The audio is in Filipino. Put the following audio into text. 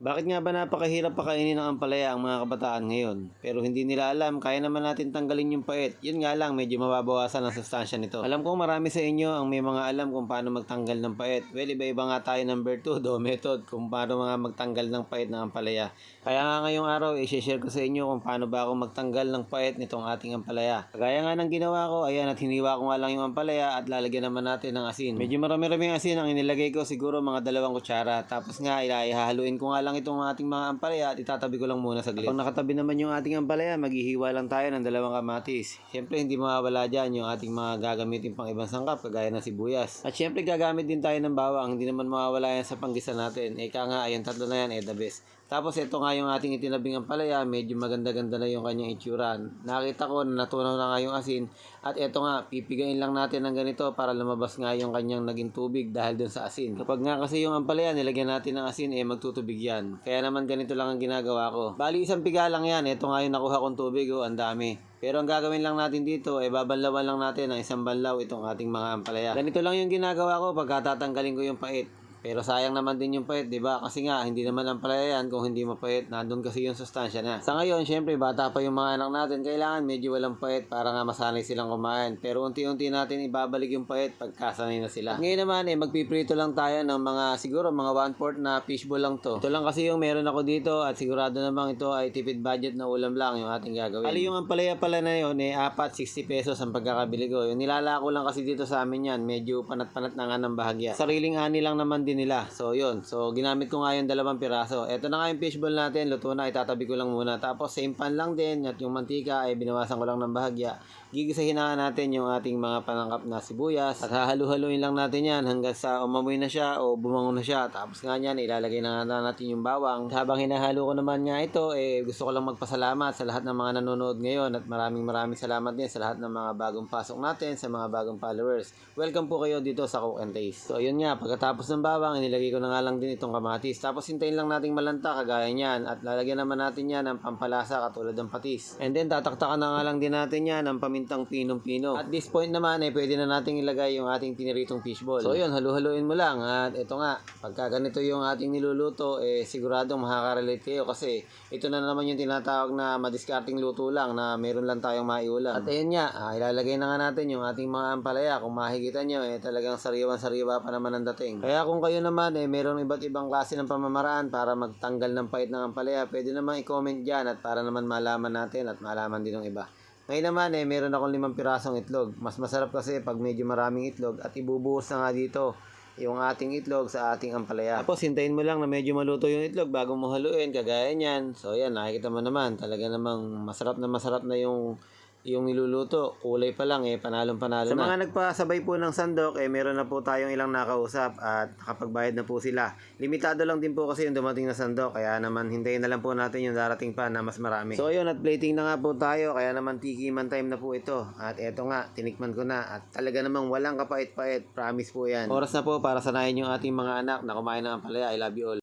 Bakit nga ba napakahirap pakainin ng ampalaya ang mga kabataan ngayon? Pero hindi nila alam, kaya naman natin tanggalin yung pait. Yun nga lang, medyo mababawasan ang sustansya nito. Alam ko marami sa inyo ang may mga alam kung paano magtanggal ng pait. Well, iba-iba nga tayo number 2 do method kung paano mga magtanggal ng pait ng ampalaya. Kaya nga ngayong araw, i-share ko sa inyo kung paano ba ako magtanggal ng pait nitong ating ampalaya. Kagaya nga ng ginawa ko, ayan at hiniwa ko nga lang yung ampalaya at lalagyan naman natin ng asin. Medyo marami-raming asin ang inilagay ko, siguro mga dalawang kutsara. Tapos nga, ilahaluin ko nga lang itong ating mga ampalaya at itatabi ko lang muna saglit. Pag nakatabi naman yung ating ampalaya, maghihiwa lang tayo ng dalawang kamatis. Siyempre, hindi mawawala dyan yung ating mga gagamitin pang ibang sangkap, kagaya ng sibuyas. At siyempre, gagamit din tayo ng bawang. Hindi naman mawawala yan sa panggisa natin. Eka nga, ayun tatlo na yan, eh the best. Tapos ito nga yung ating itinabing ampalaya, medyo maganda-ganda na yung kanyang itsura. Nakita ko na natunaw na nga yung asin. At ito nga, pipigain lang natin ng ganito para lumabas nga yung kanyang naging tubig dahil dun sa asin. Kapag nga kasi yung ampalaya, nilagyan natin ng asin, eh magtutubig yan. Kaya naman ganito lang ang ginagawa ko. Bali isang piga lang yan, ito nga yung nakuha kong tubig, oh, ang dami. Pero ang gagawin lang natin dito, eh babanlawan lang natin ng isang banlaw itong ating mga ampalaya. Ganito lang yung ginagawa ko pagka tatanggalin ko yung pait. Pero sayang naman din yung pait, 'di ba? Kasi nga hindi naman ang palaya yan kung hindi mapait. Nandun kasi yung sustansya na. Sa ngayon, syempre bata pa yung mga anak natin, kailangan medyo walang pait para nga masanay silang kumain. Pero unti-unti natin ibabalik yung pait pagkasanay na sila. Ngayon naman eh magpiprito lang tayo ng mga siguro mga 1/4 na fishbowl lang to. Ito lang kasi yung meron ako dito at sigurado namang ito ay tipid budget na ulam lang yung ating gagawin. Ali yung ampalaya pala na yun eh apat 60 pesos ang pagkakabili ko. Yung nilalako lang kasi dito sa amin yan, medyo panat-panat na nga ng bahagya. Sariling ani lang naman din nila. So, yun. So, ginamit ko nga yung dalawang piraso. Ito na nga yung fishball natin. Luto na. Itatabi ko lang muna. Tapos, same pan lang din. At yung mantika ay binawasan ko lang ng bahagya. Gigisahin na natin yung ating mga panangkap na sibuyas. At hahalu-haluin lang natin yan hanggang sa umamoy na siya o bumangon na siya. Tapos nga yan, ilalagay na nga natin yung bawang. At habang hinahalo ko naman nga ito, eh, gusto ko lang magpasalamat sa lahat ng mga nanonood ngayon. At maraming maraming salamat din sa lahat ng mga bagong pasok natin, sa mga bagong followers. Welcome po kayo dito sa Cook and Taste. So, yun nga, pagkatapos ng bawang, inilagay ko na nga lang din itong kamatis. Tapos, hintayin lang nating malanta, kagaya niyan. At lalagyan naman natin yan ng pampalasa, katulad ng patis. And then, tataktakan na nga lang din natin yan ng pamintang pinong-pino. At this point naman, eh, pwede na nating ilagay yung ating tiniritong fishball. So, yun, halu-haluin mo lang. At ito nga, pagka ganito yung ating niluluto, eh, siguradong makaka-relate kayo kasi ito na naman yung tinatawag na madiskarting luto lang na meron lang tayong maiulam. At ayun nga, ah, ilalagay na nga natin yung ating mga ampalaya. Kung makikita nyo, eh, talagang sariwan-sariwa pa naman ang dating. Kaya kung kayo naman, eh, meron iba't ibang klase ng pamamaraan para magtanggal ng pait ng ampalaya, pwede naman i-comment dyan at para naman malaman natin at malaman din ng iba. Ngayon naman eh, meron akong limang pirasong itlog. Mas masarap kasi pag medyo maraming itlog at ibubuhos na nga dito yung ating itlog sa ating ampalaya. Tapos hintayin mo lang na medyo maluto yung itlog bago mo haluin, kagaya niyan. So yan, nakikita mo naman, talaga namang masarap na masarap na yung yung niluluto, kulay pa lang eh, panalong panalo Sa na. mga nagpasabay po ng sandok, eh, meron na po tayong ilang nakausap at nakapagbayad na po sila. Limitado lang din po kasi yung dumating na sandok, kaya naman hintayin na lang po natin yung darating pa na mas marami. So ayun, at plating na nga po tayo, kaya naman tikiman time na po ito. At eto nga, tinikman ko na. At talaga namang walang kapait-pait, promise po yan. Oras na po para sanayin yung ating mga anak na kumain ng ampalaya. I love you all.